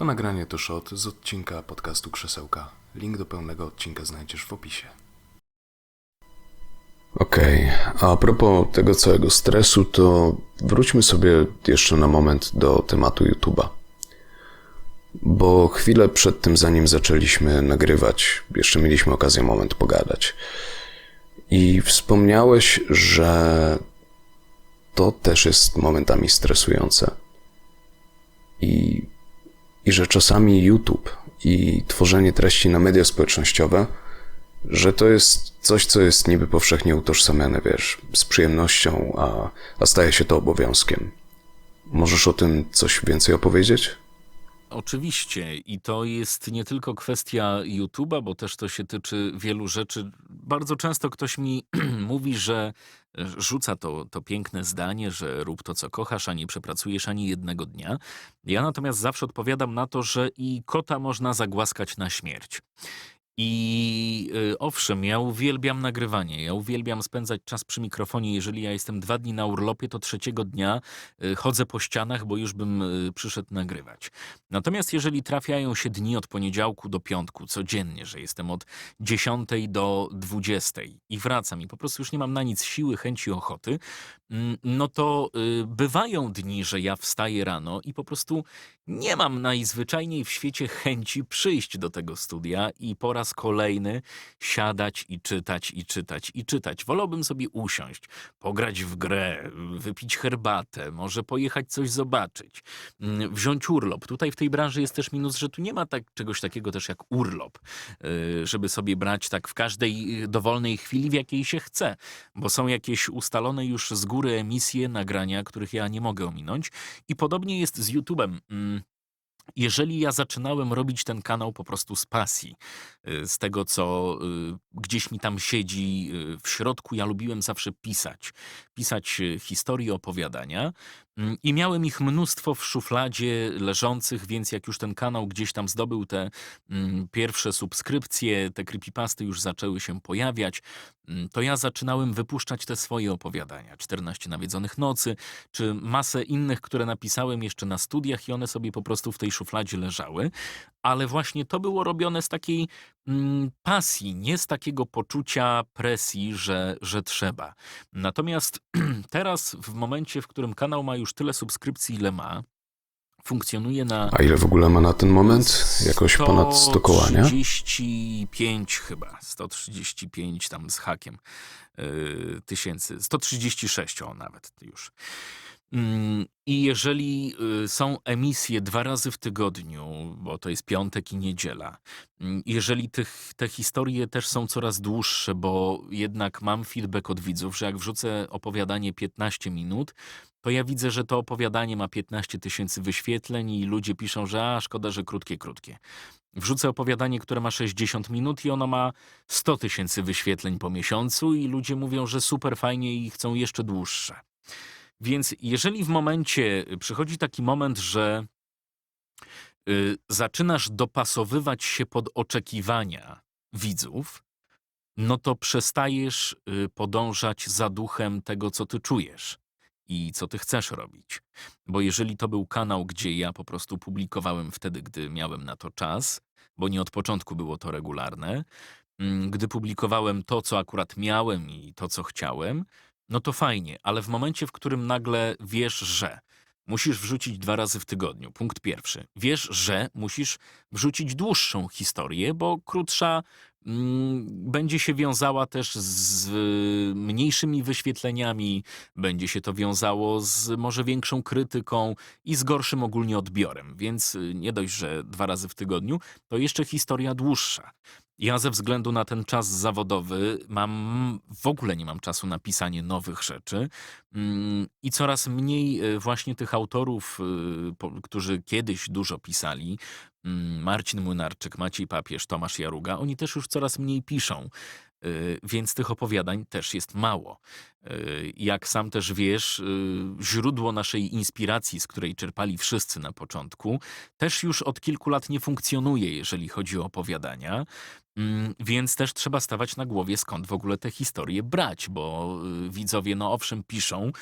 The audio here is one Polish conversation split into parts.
To nagranie to shot z odcinka podcastu Krzesełka. Link do pełnego odcinka znajdziesz w opisie. Okej, a propos tego całego stresu, to wróćmy sobie jeszcze na moment do tematu YouTube'a. Bo chwilę przed tym, zanim zaczęliśmy nagrywać, jeszcze mieliśmy okazję moment pogadać. I wspomniałeś, że to też jest momentami stresujące. I, I że czasami YouTube i tworzenie treści na media społecznościowe, że to jest coś, co jest niby powszechnie utożsamiane, wiesz, z przyjemnością, a, a staje się to obowiązkiem. Możesz o tym coś więcej opowiedzieć? Oczywiście i to jest nie tylko kwestia YouTube'a, bo też to się tyczy wielu rzeczy. Bardzo często ktoś mi mówi, że rzuca to, to piękne zdanie, że rób to, co kochasz, a nie przepracujesz ani jednego dnia. Ja natomiast zawsze odpowiadam na to, że i kota można zagłaskać na śmierć. I y, owszem, ja uwielbiam nagrywanie, ja uwielbiam spędzać czas przy mikrofonie. Jeżeli ja jestem dwa dni na urlopie, to trzeciego dnia y, chodzę po ścianach, bo już bym y, przyszedł nagrywać. Natomiast jeżeli trafiają się dni od poniedziałku do piątku, codziennie, że jestem od 10 do 20 i wracam i po prostu już nie mam na nic siły, chęci, ochoty, mm, no to bywają dni, że ja wstaję rano i po prostu nie mam najzwyczajniej w świecie chęci przyjść do tego studia i po raz kolejny siadać i czytać, i czytać, i czytać. Wolałbym sobie usiąść, pograć w grę, wypić herbatę, może pojechać coś zobaczyć, mm, wziąć urlop. Tutaj w tej branży jest też minus, że tu nie ma tak, czegoś takiego też jak urlop, y, żeby sobie brać tak w każdej y, dowolnej chwili, w jakiej się chce, bo są jakieś ustalone już z góry emisje, nagrania, których ja nie mogę ominąć. I podobnie jest z YouTube'em. Jeżeli ja zaczynałem robić ten kanał po prostu z pasji, y, z tego co y, gdzieś mi tam siedzi y, w środku, ja lubiłem zawsze pisać. Pisać historie, opowiadania. Mm, I miałem ich mnóstwo w szufladzie leżących, więc jak już ten kanał gdzieś tam zdobył te mm, pierwsze subskrypcje, te creepypasty już zaczęły się pojawiać, mm, to ja zaczynałem wypuszczać te swoje opowiadania. 14 nawiedzonych nocy, czy masę innych, które napisałem jeszcze na studiach i one sobie po prostu w tej szufladzie leżały. Ale właśnie to było robione z takiej mm, pasji, nie z takiego poczucia presji, że, że trzeba. Natomiast teraz, w momencie, w którym kanał ma już tyle subskrypcji, ile ma, funkcjonuje na A ile w ogóle ma na ten moment? Jakoś ponad 100 koła, nie? 135 chyba, 135 tam z hakiem yy, tysięcy, 136 o nawet już. Mm, I jeżeli y, są emisje dwa razy w tygodniu, bo to jest piątek i niedziela, mm, jeżeli tych, te historie też są coraz dłuższe, bo jednak mam feedback od widzów, że jak wrzucę opowiadanie 15 minut, to ja widzę, że to opowiadanie ma 15 tysięcy wyświetleń i ludzie piszą, że a szkoda, że krótkie, krótkie. Wrzucę opowiadanie, które ma 60 minut i ono ma 100 tysięcy wyświetleń po miesiącu i ludzie mówią, że super fajnie i chcą jeszcze dłuższe. Więc jeżeli w momencie przychodzi taki moment, że y, zaczynasz dopasowywać się pod oczekiwania widzów, no to przestajesz y, podążać za duchem tego, co ty czujesz i co ty chcesz robić. Bo jeżeli to był kanał, gdzie ja po prostu publikowałem wtedy, gdy miałem na to czas, bo nie od początku było to regularne, mm, gdy publikowałem to, co akurat miałem i to, co chciałem, no to fajnie, ale w momencie, w którym nagle wiesz, że musisz wrzucić dwa razy w tygodniu, punkt pierwszy. Wiesz, że musisz wrzucić dłuższą historię, bo krótsza mm, będzie się wiązała też z y, mniejszymi wyświetleniami, będzie się to wiązało z może większą krytyką i z gorszym ogólnie odbiorem. Więc y, nie dość, że dwa razy w tygodniu, to jeszcze historia dłuższa. Ja ze względu na ten czas zawodowy mam w ogóle nie mam czasu na pisanie nowych rzeczy mm, i coraz mniej y, właśnie tych autorów, po- którzy kiedyś dużo pisali, mm, Marcin Młynarczyk, Maciej Papież, Tomasz Jaruga, oni też już coraz mniej piszą. Y, Więc tych opowiadań też jest mało. Jak sam też wiesz, źródło naszej inspiracji, z której czerpali wszyscy na początku, też już od kilku lat nie funkcjonuje, jeżeli chodzi o opowiadania. Mm, Więc też trzeba stawać na głowie, skąd w ogóle te historie brać, bo y, widzowie, no owszem, piszą,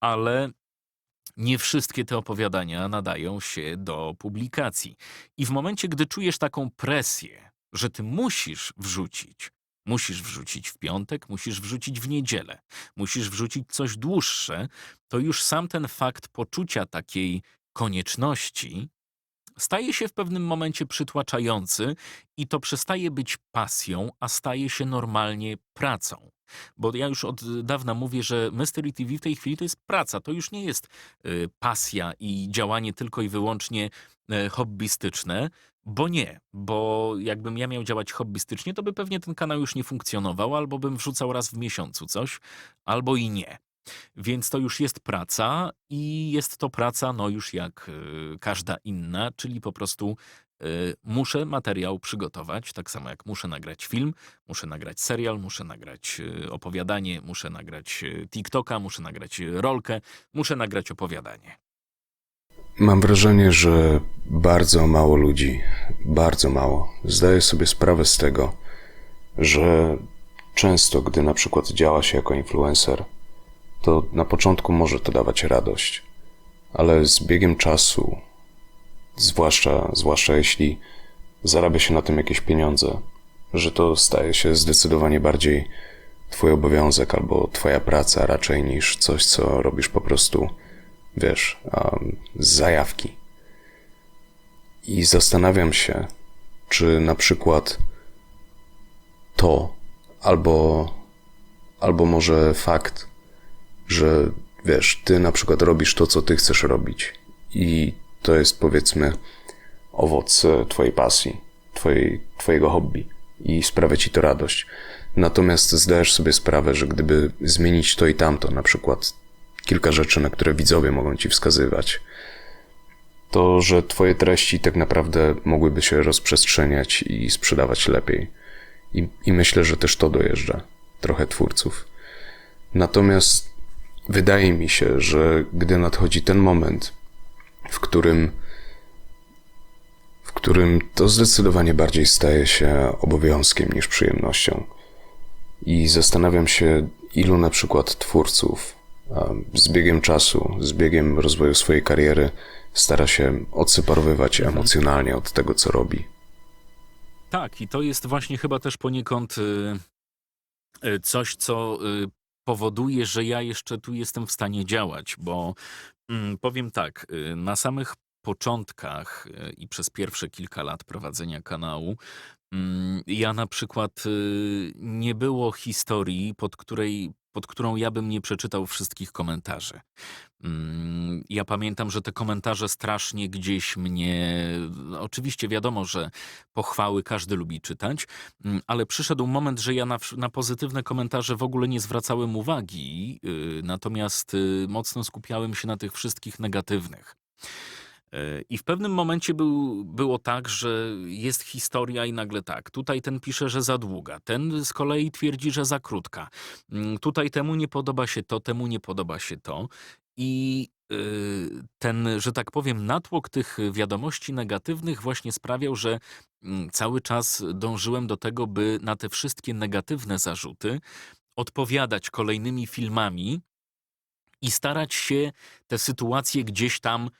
ale nie wszystkie te opowiadania nadają się do publikacji. I w momencie, gdy czujesz taką presję, że ty musisz wrzucić, musisz wrzucić w piątek, musisz wrzucić w niedzielę, musisz wrzucić coś dłuższe, to już sam ten fakt poczucia takiej konieczności staje się w pewnym momencie przytłaczający i to przestaje być pasją, a staje się normalnie pracą. Bo ja już od dawna mówię, że Mystery TV w tej chwili to jest praca, to już nie jest y, pasja i działanie tylko i wyłącznie y, hobbystyczne, bo nie, bo jakbym ja miał działać hobbystycznie, to by pewnie ten kanał już nie funkcjonował, albo bym wrzucał raz w miesiącu coś, albo i nie. Więc to już jest praca i jest to praca, no już jak y, każda inna, czyli po prostu y, muszę materiał przygotować, tak samo jak muszę nagrać film, muszę nagrać serial, muszę nagrać y, opowiadanie, muszę nagrać TikToka, muszę nagrać rolkę, muszę nagrać opowiadanie. Mam wrażenie, że bardzo mało ludzi, bardzo mało, zdaje sobie sprawę z tego, że często, gdy na przykład działa się jako influencer, to na początku może to dawać radość, ale z biegiem czasu, zwłaszcza, zwłaszcza jeśli zarabia się na tym jakieś pieniądze, że to staje się zdecydowanie bardziej Twój obowiązek albo Twoja praca raczej niż coś, co robisz po prostu, wiesz, z zajawki. I zastanawiam się, czy na przykład to, albo, albo może fakt, że wiesz, ty na przykład robisz to, co ty chcesz robić, i to jest powiedzmy owoc twojej pasji, twojej, twojego hobby, i sprawia ci to radość. Natomiast zdajesz sobie sprawę, że gdyby zmienić to i tamto, na przykład kilka rzeczy, na które widzowie mogą ci wskazywać, to że twoje treści tak naprawdę mogłyby się rozprzestrzeniać i sprzedawać lepiej. I, I myślę, że też to dojeżdża trochę twórców. Natomiast wydaje mi się, że gdy nadchodzi ten moment, w którym w którym to zdecydowanie bardziej staje się obowiązkiem niż przyjemnością. I zastanawiam się, ilu na przykład twórców z biegiem czasu, z biegiem rozwoju swojej kariery stara się odseparowywać emocjonalnie od tego, co robi. Tak, i to jest właśnie chyba też poniekąd y, y, coś, co y, powoduje, że ja jeszcze tu jestem w stanie działać, bo mm, powiem tak, y, na samych początkach y, i przez pierwsze kilka lat prowadzenia kanału, mm, ja na przykład y, nie było historii, pod której pod którą ja bym nie przeczytał wszystkich komentarzy. Mm, Ja pamiętam, że te komentarze strasznie gdzieś mnie. Oczywiście wiadomo, że pochwały każdy lubi czytać, mm, ale przyszedł moment, że ja na, na pozytywne komentarze w ogóle nie zwracałem uwagi, y, natomiast y, mocno skupiałem się na tych wszystkich negatywnych. E, I w pewnym momencie był, było tak, że jest historia i nagle tak. Tutaj ten pisze, że za długa, ten z kolei twierdzi, że za krótka. Mm, Tutaj temu nie podoba się to, temu nie podoba się to. I y, ten, że tak powiem, natłok tych wiadomości negatywnych właśnie sprawiał, że mm, cały czas dążyłem do tego, by na te wszystkie negatywne zarzuty odpowiadać kolejnymi filmami i starać się te sytuacje gdzieś tam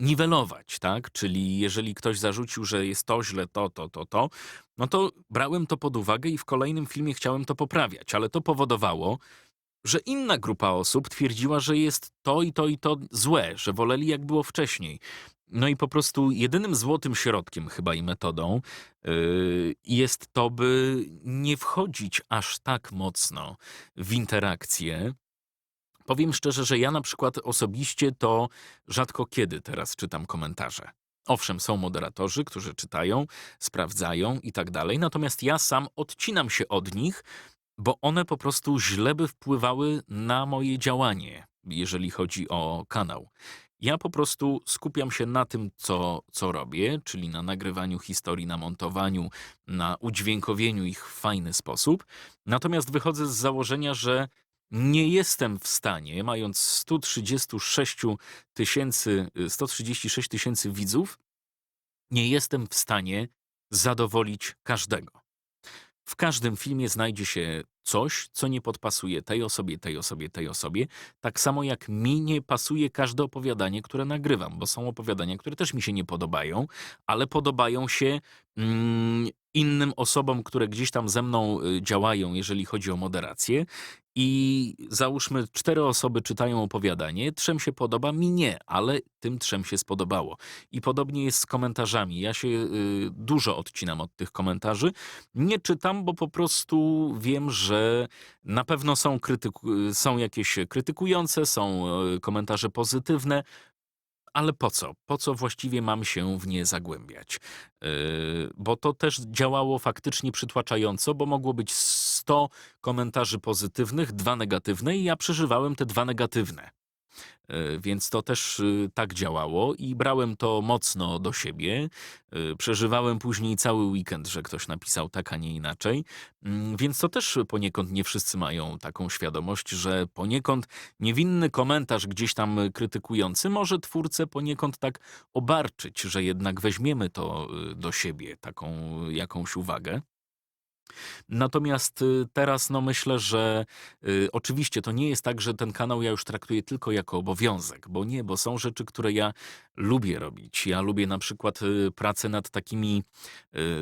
niwelować, tak? Czyli jeżeli ktoś zarzucił, że jest to źle, to, to, to, to, no to brałem to pod uwagę i w kolejnym filmie chciałem to poprawiać, ale to powodowało, że inna grupa osób twierdziła, że jest to i to i to złe, że woleli jak było wcześniej. No i po prostu jedynym złotym środkiem chyba i metodą yy, jest to, by nie wchodzić aż tak mocno w interakcje, Powiem szczerze, że ja na przykład osobiście to rzadko kiedy teraz czytam komentarze. Owszem, są moderatorzy, którzy czytają, sprawdzają i tak dalej, natomiast ja sam odcinam się od nich, bo one po prostu źle by wpływały na moje działanie, jeżeli chodzi o kanał. Ja po prostu skupiam się na tym, co, co robię, czyli na nagrywaniu historii, na montowaniu, na udźwiękowieniu ich w fajny sposób. Natomiast wychodzę z założenia, że nie jestem w stanie, mając 136 tysięcy, 136 tysięcy widzów, nie jestem w stanie zadowolić każdego. w każdym filmie znajdzie się coś, co nie podpasuje tej osobie, tej osobie, tej osobie. Tak samo jak mi nie pasuje każde opowiadanie, które nagrywam, bo są opowiadania, które też mi się nie podobają, ale podobają się mm, innym osobom, które gdzieś tam ze mną y, działają, jeżeli chodzi o moderację. I załóżmy, cztery osoby czytają opowiadanie, trzem się podoba, mi nie, ale tym trzem się spodobało. I podobnie jest z komentarzami. Ja się y, dużo odcinam od tych komentarzy. Nie czytam, bo po prostu wiem, że na pewno są, krytyku- są jakieś krytykujące, są y, komentarze pozytywne. Ale po co? Po co właściwie mam się w nie zagłębiać? Yy, bo to też działało faktycznie przytłaczająco, bo mogło być 100 komentarzy pozytywnych, dwa negatywne i ja przeżywałem te dwa negatywne. Yy, Więc to też yy, tak działało i brałem to mocno do siebie. Yy, Przeżywałem później cały weekend, że ktoś napisał tak, a nie inaczej. Mm, Więc to też poniekąd nie wszyscy mają taką świadomość, że poniekąd niewinny komentarz gdzieś tam krytykujący może twórcę poniekąd tak obarczyć, że jednak weźmiemy to y, do siebie, taką jakąś uwagę. Natomiast y, teraz no myślę, że y, oczywiście to nie jest tak, że ten kanał ja już traktuję tylko jako obowiązek, bo nie, bo są rzeczy, które ja lubię robić. Ja lubię na przykład y, pracę nad takimi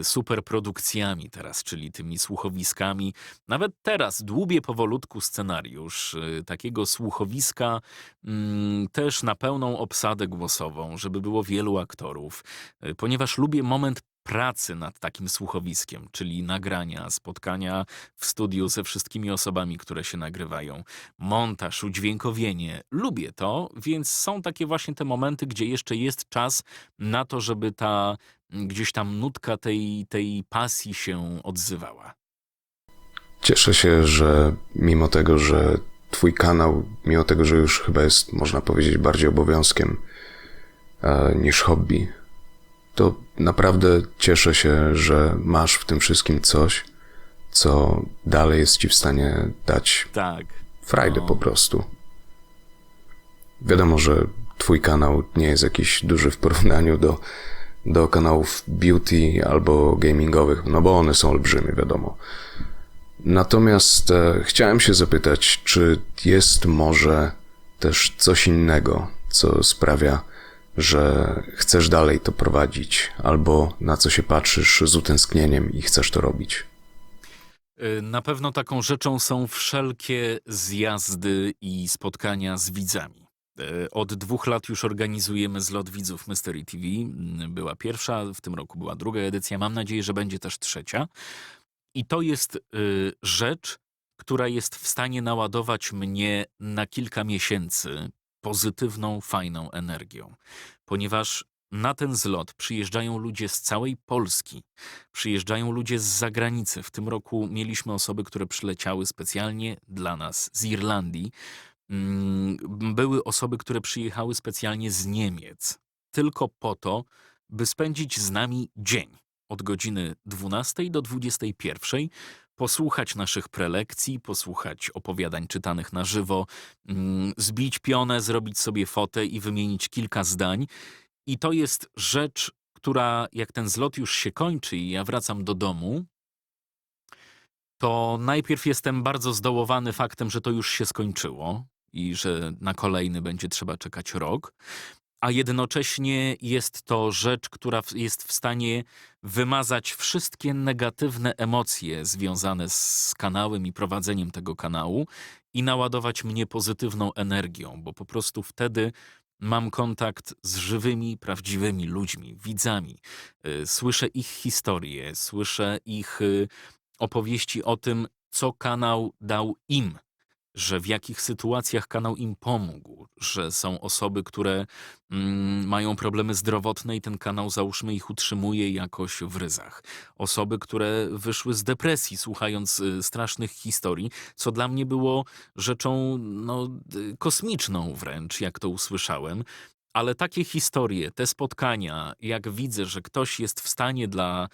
y, super produkcjami teraz, czyli tymi słuchowiskami. Nawet teraz dłubię powolutku scenariusz y, takiego słuchowiska mm, też na pełną obsadę głosową, żeby było wielu aktorów, y, ponieważ lubię moment pracy nad takim słuchowiskiem, czyli nagrania, spotkania w studiu ze wszystkimi osobami, które się nagrywają, montaż, udźwiękowienie. Lubię to, więc są takie właśnie te momenty, gdzie jeszcze jest czas na to, żeby ta mm, gdzieś tam nutka tej, tej pasji się odzywała. Cieszę się, że mimo tego, że Twój kanał, mimo tego, że już chyba jest, można powiedzieć, bardziej obowiązkiem e, niż hobby, to naprawdę cieszę się, że masz w tym wszystkim coś, co dalej jest Ci w stanie dać Tak. frajdę No. po prostu. Wiadomo, że Twój kanał nie jest jakiś duży w porównaniu do, do kanałów beauty albo gamingowych, no bo one są olbrzymie, wiadomo. Natomiast e, chciałem się zapytać, czy jest może też coś innego, co sprawia, że chcesz dalej to prowadzić, albo na co się patrzysz z utęsknieniem i chcesz to robić? Y, Na pewno taką rzeczą są wszelkie zjazdy i spotkania z widzami. Y, Od dwóch lat już organizujemy zlot widzów Mystery TV. Mm, Była pierwsza, w tym roku była druga edycja. Mam nadzieję, że będzie też trzecia. I to jest y, rzecz, która jest w stanie naładować mnie na kilka miesięcy pozytywną, fajną energią, ponieważ na ten zlot przyjeżdżają ludzie z całej Polski, przyjeżdżają ludzie z zagranicy. W tym roku mieliśmy osoby, które przyleciały specjalnie dla nas z Irlandii. Mm, Były osoby, które przyjechały specjalnie z Niemiec, tylko po to, by spędzić z nami dzień od godziny 12 do 21, posłuchać naszych prelekcji, posłuchać opowiadań czytanych na żywo, mm, zbić pionę, zrobić sobie fotę i wymienić kilka zdań. I to jest rzecz, która jak ten zlot już się kończy i ja wracam do domu, to najpierw jestem bardzo zdołowany faktem, że to już się skończyło i że na kolejny będzie trzeba czekać rok, a jednocześnie jest to rzecz, która jest w stanie wymazać wszystkie negatywne emocje związane z kanałem i prowadzeniem tego kanału i naładować mnie pozytywną energią, bo po prostu wtedy mam kontakt z żywymi, prawdziwymi ludźmi, widzami. Y, Słyszę ich historie, słyszę ich y, opowieści o tym, co kanał dał im, że w jakich sytuacjach kanał im pomógł, że są osoby, które mm, mają problemy zdrowotne i ten kanał, załóżmy, ich utrzymuje jakoś w ryzach. Osoby, które wyszły z depresji, słuchając y, strasznych historii, co dla mnie było rzeczą no, y, kosmiczną wręcz, jak to usłyszałem. Ale takie historie, te spotkania, jak widzę, że ktoś jest w stanie dla,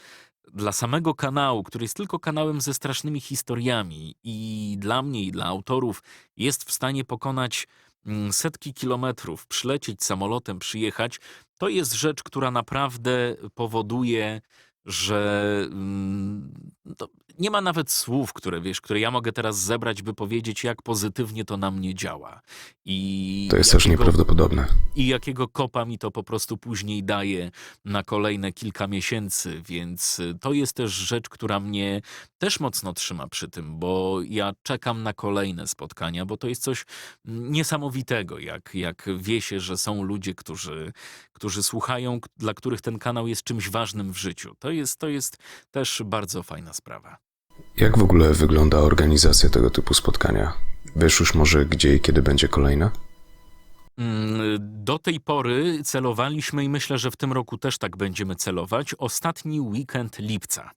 dla samego kanału, który jest tylko kanałem ze strasznymi historiami, i dla mnie, i dla autorów, jest w stanie pokonać mm, setki kilometrów, przylecieć samolotem, przyjechać, to jest rzecz, która naprawdę powoduje, że mm, nie ma nawet słów, które wiesz, które ja mogę teraz zebrać, by powiedzieć, jak pozytywnie to na mnie działa. I To jest też jakiego- nieprawdopodobne. i jakiego kopa mi to po prostu później daje na kolejne kilka miesięcy, więc y, to jest też rzecz, która mnie też mocno trzyma przy tym, bo ja czekam na kolejne spotkania, bo to jest coś niesamowitego, jak, jak wie się, że są ludzie, którzy, którzy słuchają, dla których ten kanał jest czymś ważnym w życiu. To jest, to jest też bardzo fajna sprawa. Jak w ogóle wygląda organizacja tego typu spotkania? Wiesz już może gdzie i kiedy będzie kolejna? Mm, Do tej pory celowaliśmy i myślę, że w tym roku też tak będziemy celować. Ostatni weekend lipca.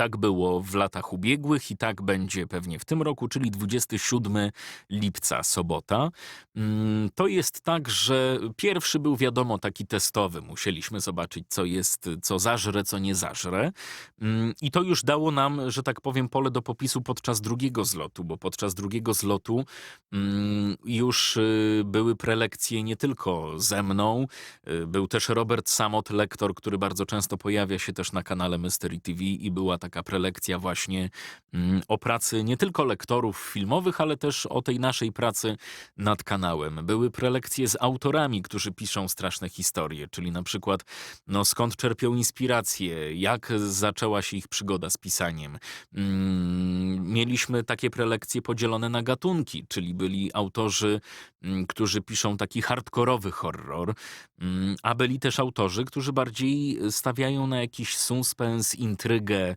Tak było w latach ubiegłych i tak będzie pewnie w tym roku, czyli 27 lipca, sobota. Mm, To jest tak, że pierwszy był wiadomo taki testowy. Musieliśmy zobaczyć, co jest, co zażre, co nie zażre. Mm, I to już dało nam, że tak powiem, pole do popisu podczas drugiego zlotu, bo podczas drugiego zlotu mm, już y, były prelekcje nie tylko ze mną, y, był też Robert Samot, lektor, który bardzo często pojawia się też na kanale Mystery TV i była taka prelekcja właśnie mm, o pracy nie tylko lektorów filmowych, ale też o tej naszej pracy nad kanałem. Były prelekcje z autorami, którzy piszą straszne historie, czyli na przykład no, skąd czerpią inspirację, jak zaczęła się ich przygoda z pisaniem. Mm, Mieliśmy takie prelekcje podzielone na gatunki, czyli byli autorzy, mm, którzy piszą taki hardkorowy horror, a byli też autorzy, którzy bardziej stawiają na jakiś suspens, intrygę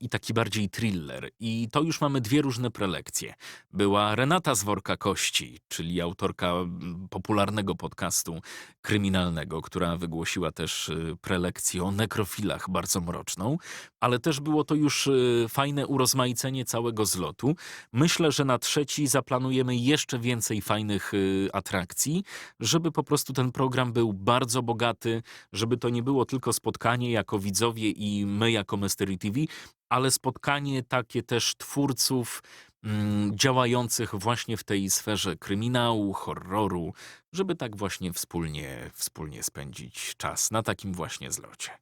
i taki bardziej thriller. I to już mamy dwie różne prelekcje. Była Renata z Worka Kości, czyli autorka mm, popularnego podcastu kryminalnego, która wygłosiła też y, prelekcję o nekrofilach bardzo mroczną, ale też było to już y, fajne urozmaicenie całego zlotu. Myślę, że na trzeci zaplanujemy jeszcze więcej fajnych y, atrakcji, żeby po prostu ten program był bardzo bogaty, żeby to nie było tylko spotkanie jako widzowie i my jako Mystery TV, ale spotkanie takie też twórców mm, działających właśnie w tej sferze kryminału, horroru, żeby tak właśnie wspólnie, wspólnie spędzić czas na takim właśnie zlocie.